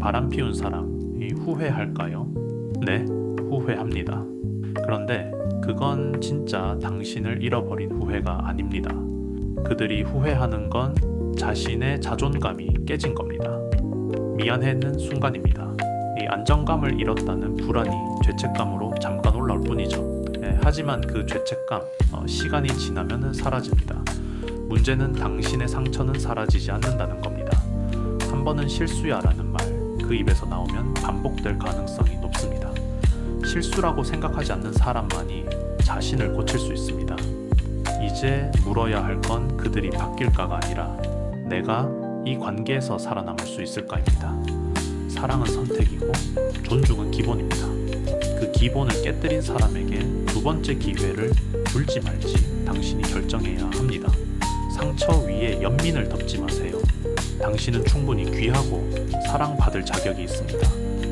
바람 피운 사람이 후회할까요? 네, 후회합니다. 그런데 그건 진짜 당신을 잃어버린 후회가 아닙니다. 그들이 후회하는 건 자신의 자존감이 깨진 겁니다. 미안해는 순간입니다. 이 안정감을 잃었다는 불안이 죄책감으로 잠깐 올라올 뿐이죠. 예, 하지만 그 죄책감 어, 시간이 지나면 사라집니다. 문제는 당신의 상처는 사라지지 않는다는 겁니다. 한 번은 실수야라는 말 그 입에서 나오면 반복될 가능성이 높습니다. 실수라고 생각하지 않는 사람만이 자신을 고칠 수 있습니다. 이제 물어야 할 건 그들이 바뀔까가 아니라 내가 이 관계에서 살아남을 수 있을까입니다. 사랑은 선택이고 존중은 기본입니다. 그 기본을 깨뜨린 사람에게 두 번째 기회를 줄지 말지 당신이 결정해야 합니다. 상처 위에 연민을 덮지 마세요. 당신은 충분히 귀하고 사랑받을 자격이 있습니다.